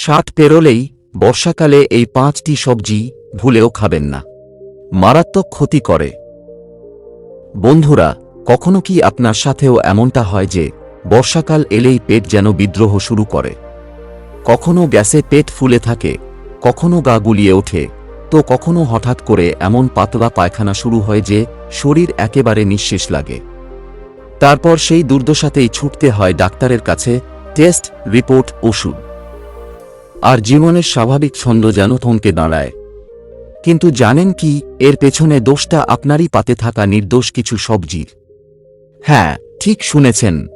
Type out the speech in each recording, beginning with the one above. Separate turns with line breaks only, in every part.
ষাট পেরোলেই বর্ষাকালে এই পাঁচটি সবজি ভুলেও খাবেন না। মারাত্মক ক্ষতি করে। বন্ধুরা, কখনো কি আপনার সাথেও এমনটা হয় যে বর্ষাকাল এলেই পেট যেন বিদ্রোহ শুরু করে? কখনো গ্যাসে পেট ফুলে থাকে, কখনো গা গুলিয়ে ওঠে, তো কখনো হঠাৎ করে এমন পাতলা পায়খানা শুরু হয় যে শরীর একেবারে নিঃশেষ লাগে। তারপর সেই দুর্দশাতেই ছুটতে হয় ডাক্তারের কাছে টেস্ট রিপোর্ট ওষুধ। আর জীবনের স্বাভাবিক ছন্দ যেন থমকে দাঁড়ায়। কিন্তু জানেন কি, এর পেছনে দোষটা আপনারই পাতে থাকা নির্দোষ কিছু সবজির। হ্যাঁ ঠিক শুনেছেন।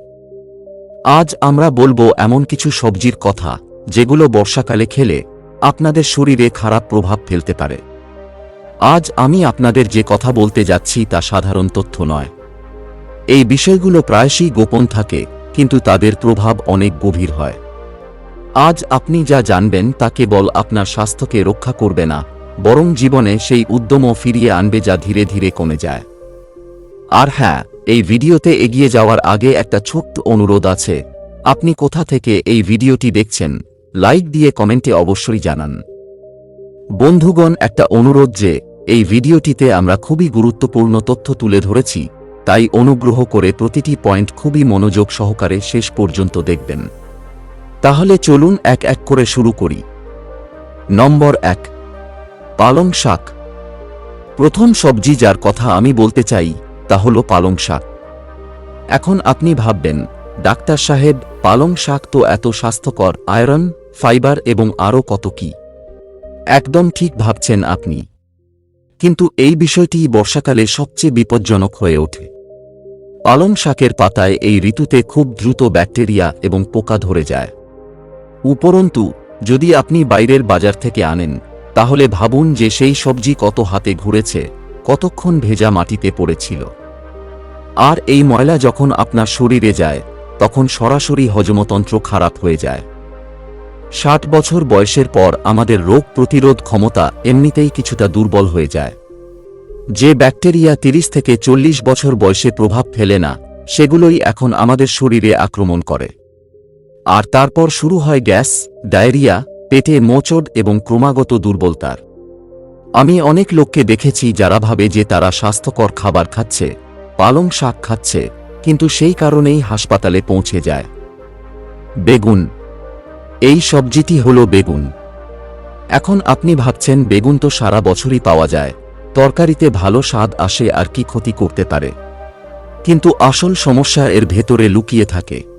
আজ আমরা বলব এমন কিছু সবজির কথা, যেগুলো বর্ষাকালে খেলে আপনাদের শরীরে খারাপ প্রভাব ফেলতে পারে। আজ আমি আপনাদের যে কথা বলতে যাচ্ছি তা সাধারণ তথ্য নয়। এই বিষয়গুলো প্রায়শই গোপন থাকে, কিন্তু তাদের প্রভাব অনেক গভীর হয়। আজ আপনি যা জানবেন তা কেবল আপনার স্বাস্থ্যকে রক্ষা করবে না, বরং জীবনে সেই উদ্যমও ফিরিয়ে আনবে যা ধীরে ধীরে কমে যায়। আর হ্যাঁ এই ভিডিওতে এগিয়ে যাওয়ার আগে একটা ছোট্ট অনুরোধ আছে। আপনি কোথা থেকে এই ভিডিওটি দেখছেন, লাইক দিয়ে কমেন্টে অবশ্যই জানান। বন্ধুগণ, একটা অনুরোধ যে, এই ভিডিওটিতে আমরা খুবই গুরুত্বপূর্ণ তথ্য তুলে ধরেছি, তাই অনুগ্রহ করে প্রতিটি পয়েন্ট খুবই মনোযোগ সহকারে শেষ পর্যন্ত দেখবেন। তাহলে চলুন এক এক করে শুরু করি। নম্বর এক, পালং শাক। প্রথম সবজি যার কথা আমি বলতে চাই, তা হল পালং শাক। এখন আপনি ভাববেন, ডাক্তার সাহেব, পালং শাক তো এত স্বাস্থ্যকর, আয়রন, ফাইবার এবং আরও কত কি। একদম ঠিক ভাবছেন আপনি। কিন্তু এই বিষয়টি বর্ষাকালে সবচেয়ে বিপজ্জনক হয়ে ওঠে। পালং শাকের পাতায় এই ঋতুতে খুব দ্রুত ব্যাকটেরিয়া এবং পোকা ধরে যায়। উপরন্তু, যদি আপনি বাইরের বাজার থেকে আনেন, তাহলে ভাবুন যে সেই সবজি কত হাতে ঘুরেছে, কতক্ষণ ভেজা মাটিতে পড়েছিল। আর এই ময়লা যখন আপনার শরীরে যায়, তখন সরাসরি হজমতন্ত্র খারাপ হয়ে যায়। ষাট বছর বয়সের পর আমাদের রোগ প্রতিরোধ ক্ষমতা এমনিতেই কিছুটা দুর্বল হয়ে যায়। যে ব্যাকটেরিয়া তিরিশ থেকে চল্লিশ বছর বয়সে প্রভাব ফেলে না, সেগুলোই এখন আমাদের শরীরে আক্রমণ করে। আর তারপর শুরু হয় গ্যাস, ডায়রিয়া, পেটে মোচড় এবং ক্রমাগত দুর্বলতার। আমি অনেক লোককে দেখেছি যারা ভাবে যে তারা স্বাস্থ্যকর খাবার খাচ্ছে, পালং শাক খাচ্ছে, কিন্তু সেই কারণেই হাসপাতালে পৌঁছে যায়। বেগুন। এই সবজিটি হল বেগুন। এখন আপনি ভাবছেন, বেগুন তো সারা বছরই পাওয়া যায়, তরকারিতে ভালো স্বাদ আসে আর কি ক্ষতি করতে পারে। কিন্তু আসল সমস্যা এর ভেতরে লুকিয়ে থাকে।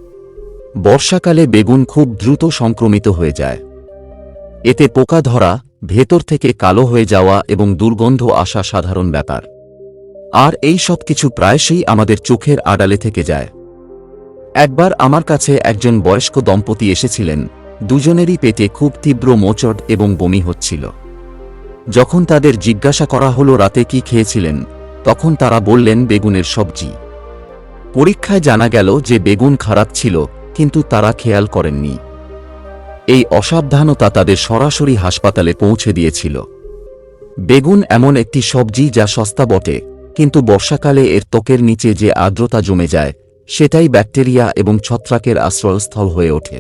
বর্ষাকালে বেগুন খুব দ্রুত সংক্রমিত হয়ে যায়। এতে পোকা ধরা, ভেতর থেকে কালো হয়ে যাওয়া এবং দুর্গন্ধ আসা সাধারণ ব্যাপার। আর এই সব কিছু প্রায়শই আমাদের চোখের আড়ালে থেকে যায়। একবার আমার কাছে একজন বয়স্ক দম্পতি এসেছিলেন, দুজনেরই পেটে খুব তীব্র মোচট এবং বমি হচ্ছিল। যখন তাদের জিজ্ঞাসা করা হলো রাতে কি খেয়েছিলেন, তখন তারা বললেন, বেগুনের সবজি। পরীক্ষায় জানা গেল যে বেগুন খারাপ ছিল কিন্তু তারা খেয়াল করেননি। এই অসাবধানতা তাদের সরাসরি হাসপাতালে পৌঁছে দিয়েছিল। বেগুন এমন একটি সবজি যা সস্তা বটে, কিন্তু বর্ষাকালে এর ত্বকের নিচে যে আর্দ্রতা জমে যায়, সেটাই ব্যাকটেরিয়া এবং ছত্রাকের আশ্রয়স্থল হয়ে ওঠে।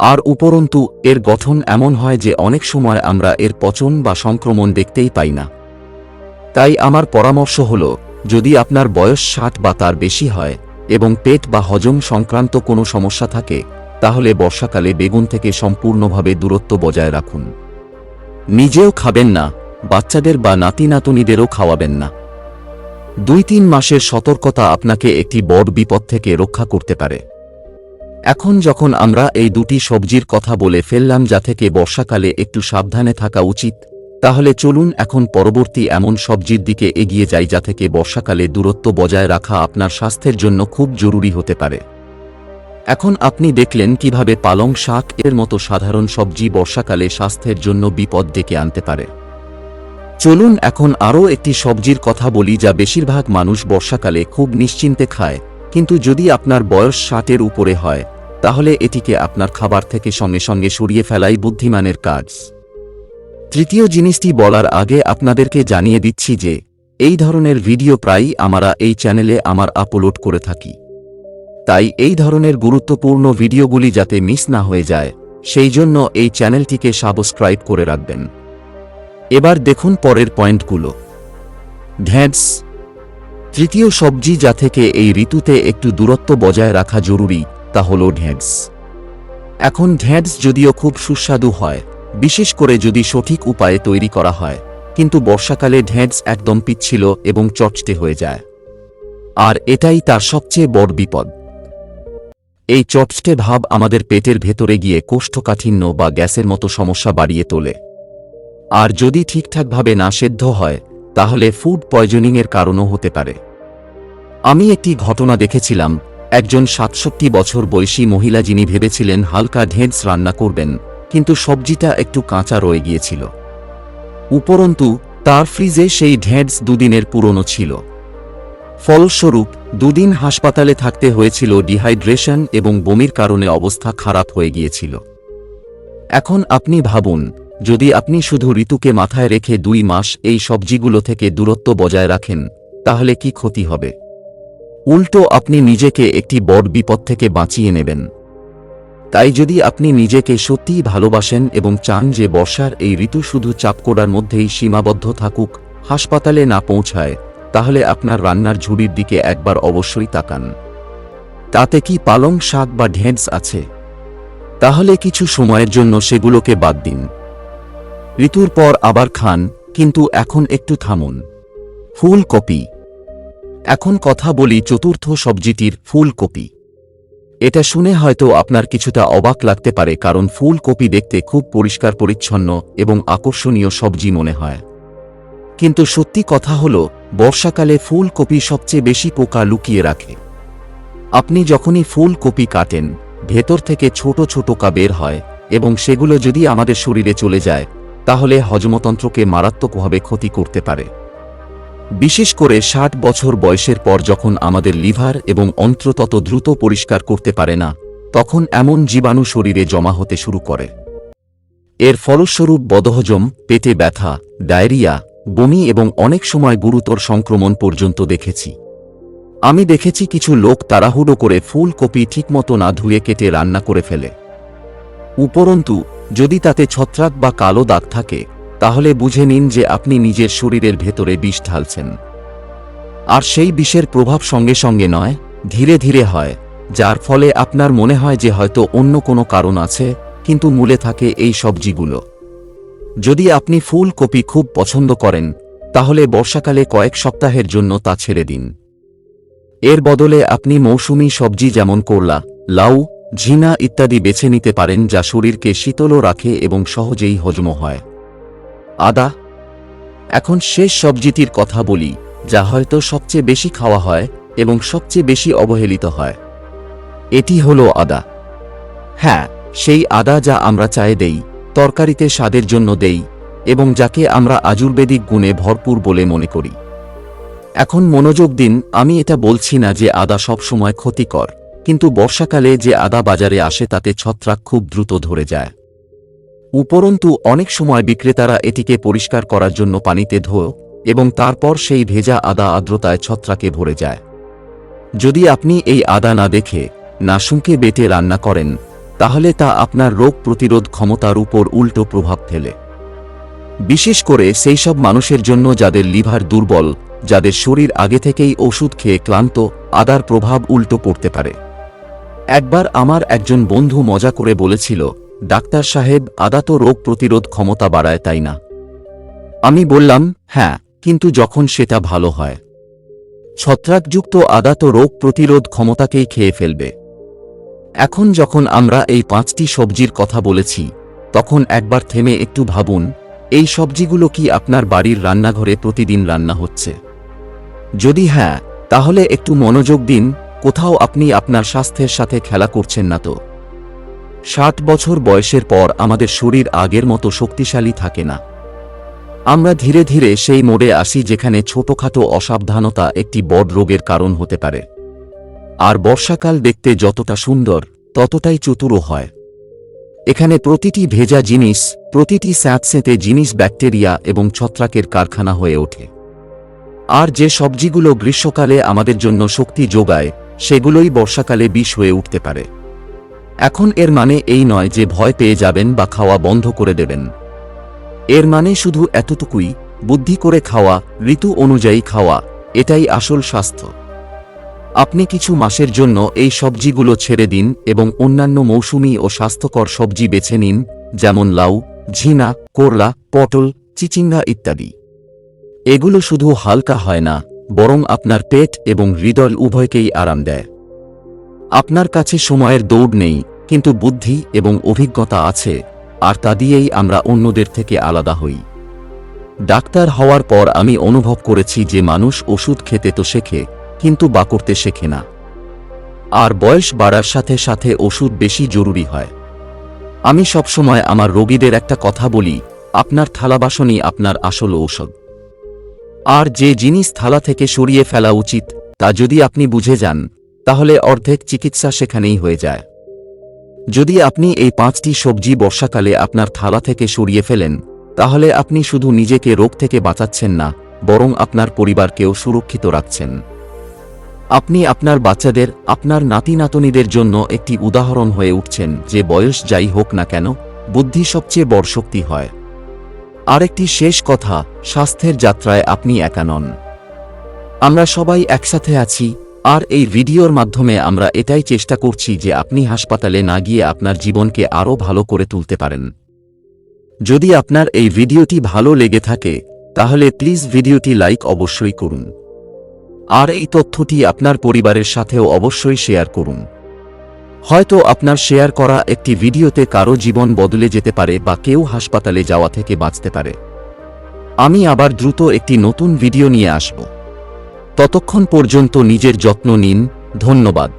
আর উপরন্তু, এর গঠন এমন হয় যে অনেক সময় আমরা এর পচন বা সংক্রমণ দেখতেই পাই না। তাই আমার পরামর্শ হল, যদি আপনার বয়স ষাট বা তার বেশি হয় এবং পেট বা হজম সংক্রান্ত কোনো সমস্যা থাকে, তাহলে বর্ষাকালে বেগুন থেকে সম্পূর্ণভাবে দূরত্ব বজায় রাখুন। নিজেও খাবেন না, বাচ্চাদের বা নাতি নাতনিদেরও খাওয়াবেন না। দুই তিন মাসের সতর্কতা আপনাকে একটি বড় বিপদ থেকে রক্ষা করতে পারে। এখন যখন আমরা এই দুটি সবজির কথা বলে ফেললাম যা থেকে বর্ষাকালে একটু সাবধানে থাকা উচিত তাহলে চলুন এখন পরবর্তী এমন সবজির দিকে এগিয়ে যাই যা থেকে বর্ষাকালে দূরত্ব বজায় রাখা আপনার স্বাস্থ্যের জন্য খুব জরুরি হতে পারে। এখন আপনি দেখলেন কীভাবে পালং শাক এর মতো সাধারণ সবজি বর্ষাকালে স্বাস্থ্যের জন্য বিপদ ডেকে আনতে পারে। চলুন এখন আরও একটি সবজির কথা বলি যা বেশিরভাগ মানুষ বর্ষাকালে খুব নিশ্চিন্তে খায়, কিন্তু যদি আপনার বয়স ষাটের উপরে হয়, তাহলে এটিকে আপনার খাবার থেকে সঙ্গে সঙ্গে সরিয়ে ফেলাই বুদ্ধিমানের কাজ। তৃতীয় জিনিসটি বলার আগে আপনাদেরকে জানিয়ে দিচ্ছি যে, এই ধরনের ভিডিও প্রায়ই আমরা এই চ্যানেলে আমার আপলোড করে থাকি। তাই এই ধরনের গুরুত্বপূর্ণ ভিডিওগুলি যাতে মিস না হয়ে যায়, সেই জন্য এই চ্যানেলটিকে সাবস্ক্রাইব করে রাখবেন। এবার দেখুন পরের পয়েন্টগুলো। ঢ্যাঁড়স তৃতীয় সবজি যা থেকে এই ঋতুতে একটু দূরত্ব বজায় রাখা জরুরি, তা হল ঢ্যাঁড়স এখন ঢ্যাঁড়স যদিও খুব সুস্বাদু হয় বিশেষ করে যদি সঠিক উপায়ে তৈরি করা হয়, কিন্তু বর্ষাকালে ঢ্যাঁড়স একদম পিচ্ছিল এবং চটচটে হয়ে যায়। আর এটাই তার সবচেয়ে বড় বিপদ। এই চটচটে ভাব আমাদের পেটের ভেতরে গিয়ে কোষ্ঠকাঠিন্য বা গ্যাসের মতো সমস্যা বাড়িয়ে তোলে। আর যদি ঠিকঠাকভাবে না সেদ্ধ হয়, তাহলে ফুড পয়জনিংয়ের কারণও হতে পারে। আমি একটি ঘটনা দেখেছিলাম, একজন সাতষট্টি বছর বয়সী মহিলা যিনি ভেবেছিলেন হালকা ঢেঁড়স রান্না করবেন কিন্তু সবজিটা একটু কাঁচা রয়ে গিয়েছিল। উপরন্তু, তার ফ্রিজে সেই ঢেঁড়স দুদিনের পুরনো ছিল। ফলস্বরূপ, দুদিন হাসপাতালে থাকতে হয়েছিল ডিহাইড্রেশন এবং বমির কারণে অবস্থা খারাপ হয়ে গিয়েছিল। এখন আপনি ভাবুন, যদি আপনি শুধু ঋতুকে মাথায় রেখে দুই মাস এই সবজিগুলো থেকে দূরত্ব বজায় রাখেন, তাহলে কি ক্ষতি হবে? উল্টো আপনি নিজেকে একটি বড় বিপদ থেকে বাঁচিয়ে নেবেন। তাই যদি আপনি নিজেকে সত্যিই ভালোবাসেন এবং চান যে বর্ষার এই ঋতু শুধু চাপকোড়ার মধ্যেই সীমাবদ্ধ থাকুক, হাসপাতালে না পৌঁছায়, তাহলে আপনার রান্নার ঝুড়ির দিকে একবার অবশ্যই তাকান। তাতে কি পালং শাক বা ঢেঁড়স আছে? তাহলে কিছু সময়ের জন্য সেগুলোকে বাদ দিন। ঋতুর পর আবার খান, কিন্তু এখন একটু থামুন। ফুলকপি। এখন কথা বলি চতুর্থ সবজিটির ফুলকপি। এটা শুনে হয়তো আপনার কিছুটা অবাক লাগতে পারে কারণ ফুলকপি দেখতে খুব পরিষ্কার পরিচ্ছন্ন এবং আকর্ষণীয় সবজি মনে হয়। কিন্তু সত্যি কথা হল, বর্ষাকালে ফুলকপি সবচেয়ে বেশি পোকা লুকিয়ে রাখে। আপনি যখনই ফুলকপি কাটেন, ভেতর থেকে ছোট ছোট কা বের হয় এবং সেগুলো যদি আমাদের শরীরে চলে যায়, তাহলে হজমতন্ত্রকে মারাত্মকভাবে ক্ষতি করতে পারে। বিশেষ করে ষাট বছর বয়সের পর যখন আমাদের লিভার এবং অন্ত্র তত দ্রুত পরিষ্কার করতে পারে না, তখন এমন জীবাণু শরীরে জমা হতে শুরু করে। এর ফলস্বরূপ বদহজম, পেটে ব্যথা, ডায়রিয়া, বমি এবং অনেক সময় গুরুতর সংক্রমণ পর্যন্ত দেখেছি। আমি দেখেছি কিছু লোক তাড়াহুড়ো করে ফুলকপি ঠিকমতো না ধুয়ে কেটে রান্না করে ফেলে। উপরন্তু, যদি তাতে ছত্রাক বা কালো দাগ থাকে তাহলে বুঝে নিন যে আপনি নিজের শরীরের ভেতরে বিষ ঢালছেন। আর সেই বিষের প্রভাব সঙ্গে সঙ্গে নয়, ধীরে ধীরে হয়, যার ফলে আপনার মনে হয় যে হয়তো অন্য কোনো কারণ আছে, কিন্তু মূলে থাকে এই সবজিগুলো যদি আপনি ফুলকপি খুব পছন্দ করেন, তাহলে বর্ষাকালে কয়েক সপ্তাহের জন্য তা ছেড়ে দিন। এর বদলে আপনি মৌসুমি সবজি যেমন করলা, লাউ, ঝিনা ইত্যাদি বেছে নিতে পারেন যা শরীরকে শীতলও রাখে এবং সহজেই হজম হয়। আদা। এখন শেষ সবজিটির কথা বলি, যা হয়তো সবচেয়ে বেশি খাওয়া হয় এবং সবচেয়ে বেশি অবহেলিত হয়। এটি হল আদা। হ্যাঁ সেই আদা যা আমরা চায়ে দেই, তরকারিতে স্বাদের জন্য দেই, এবং যাকে আমরা আজুর্বেদিক গুণে ভরপুর বলে মনে করি। এখন মনোযোগ দিন, আমি এটা বলছি না যে আদা সবসময় ক্ষতিকর, কিন্তু বর্ষাকালে যে আদা বাজারে আসে তাতে ছত্রাক খুব দ্রুত ধরে যায়। উপরন্তু অনেক সময় বিক্রেতারা এটিকে পরিষ্কার করার জন্য পানিতে ধোয় এবং তারপর সেই ভেজা আদা আর্দ্রতায় ছত্রাকে ভরে যায়। যদি আপনি এই আদা না দেখে, না শুঁকে বেটে রান্না করেন, তাহলে তা আপনার রোগ প্রতিরোধ ক্ষমতার উপর উল্টো প্রভাব ফেলে। বিশেষ করে সেই সব মানুষের জন্য যাদের লিভার দুর্বল, যাদের শরীর আগে থেকেই ওষুধ খেয়ে ক্লান্ত, আদার প্রভাব উল্টো পড়তে পারে। একবার আমার একজন বন্ধু মজা করে বলেছিল ডাক্তার সাহেব আদা তো রোগ প্রতিরোধ ক্ষমতা বাড়ায় তাই না? আমি বললাম হ্যাঁ কিন্তু যখন সেটা ভালো হয়। ছত্রাকযুক্ত আদা তো রোগ প্রতিরোধ ক্ষমতাকেই খেয়ে ফেলবে। এখন যখন আমরা এই পাঁচটি সবজির কথা বলেছি, তখন একবার থেমে একটু ভাবুন, এই সবজিগুলো কি আপনার বাড়ির রান্নাঘরে প্রতিদিন রান্না হচ্ছে? যদি হ্যাঁ তাহলে একটু মনোযোগ দিন, কোথাও আপনি আপনার স্বাস্থ্যের সাথে খেলা করছেন না তো। ষাট বছর বয়সের পর আমাদের শরীর আগের মতো শক্তিশালী থাকে না। আমরা ধীরে ধীরে সেই মোড়ে আসি যেখানে ছোটখাটো অসাবধানতা একটি বড় রোগের কারণ হতে পারে। আর বর্ষাকাল দেখতে যতটা সুন্দর, ততটাই চতুরও হয়। এখানে প্রতিটি ভেজা জিনিস, প্রতিটি স্যাঁতসেঁতে জিনিস ব্যাকটেরিয়া এবং ছত্রাকের কারখানা হয়ে ওঠে। আর যে সবজিগুলো গ্রীষ্মকালে আমাদের জন্য শক্তি যোগায়, সেগুলোই বর্ষাকালে বিষ হয়ে উঠতে পারে। এখন এর মানে এই নয় যে ভয় পেয়ে যাবেন বা খাওয়া বন্ধ করে দেবেন। এর মানে শুধু এতটুকুই, বুদ্ধি করে খাওয়া, ঋতু অনুযায়ী খাওয়া, এটাই আসল স্বাস্থ্য। আপনি কিছু মাসের জন্য এই সবজিগুলো ছেড়ে দিন এবং অন্যান্য মৌসুমি ও স্বাস্থ্যকর সবজি বেছে নিন, যেমন লাউ, ঝিনা, করলা, পটল, চিচিঙ্গা ইত্যাদি। এগুলো শুধু হালকা হয় না, বরং আপনার পেট এবং হৃদয় উভয়কেই আরাম দেয়। আপনার কাছে সময়ের দৌড় নেই, কিন্তু বুদ্ধি এবং অভিজ্ঞতা আছে, আর তা দিয়েই আমরা অন্যদের থেকে আলাদা হই। ডাক্তার হওয়ার পর আমি অনুভব করেছি যে মানুষ ওষুধ খেতে তো শেখে, কিন্তু বা করতে শেখে না। আর বয়স বাড়ার সাথে সাথে ওষুধ বেশি জরুরি হয়। আমি সবসময় আমার রোগীদের একটা কথা বলি, আপনার থালাবাসনই আপনার আসল ঔষধ। আর যে জিনিস থালা থেকে সরিয়ে ফেলা উচিত, তা যদি আপনি বুঝে যান তাহলে অর্ধেক চিকিৎসা সেখানেই হয়ে যায়। যদি আপনি এই পাঁচটি সবজি বর্ষাকালে আপনার থালা থেকে সরিয়ে ফেলেন, তাহলে আপনি শুধু নিজেকে রোগ থেকে বাঁচাচ্ছেন না, বরং আপনার পরিবারকেও সুরক্ষিত রাখছেন। আপনি আপনার বাচ্চাদের, আপনার নাতি নাতনিদের জন্য একটি উদাহরণ হয়ে উঠছেন যে বয়স যাই হোক না কেন, বুদ্ধি সবচেয়ে বড় শক্তি হয়। আরেকটি শেষ কথা, স্বাস্থ্যের যাত্রায় আপনি একা নন। আমরা সবাই একসাথে আছি আর এই ভিডিওর মাধ্যমে আমরা এটাই চেষ্টা করছি যে আপনি হাসপাতালে না গিয়ে আপনার জীবনকে আরও ভালো করে তুলতে পারেন। যদি আপনার এই ভিডিওটি ভালো লেগে থাকে, তাহলে প্লিজ ভিডিওটি লাইক অবশ্যই করুন। আর এই তথ্যটি আপনার পরিবারের সাথেও অবশ্যই শেয়ার করুন। হয়তো আপনার শেয়ার করা একটি ভিডিওতে কারও জীবন বদলে যেতে পারে বা কেউ হাসপাতালে যাওয়া থেকে বাঁচতে পারে। আমি আবার দ্রুত একটি নতুন ভিডিও নিয়ে আসব। ততক্ষণ পর্যন্ত নিজের যত্ন নিন ধন্যবাদ।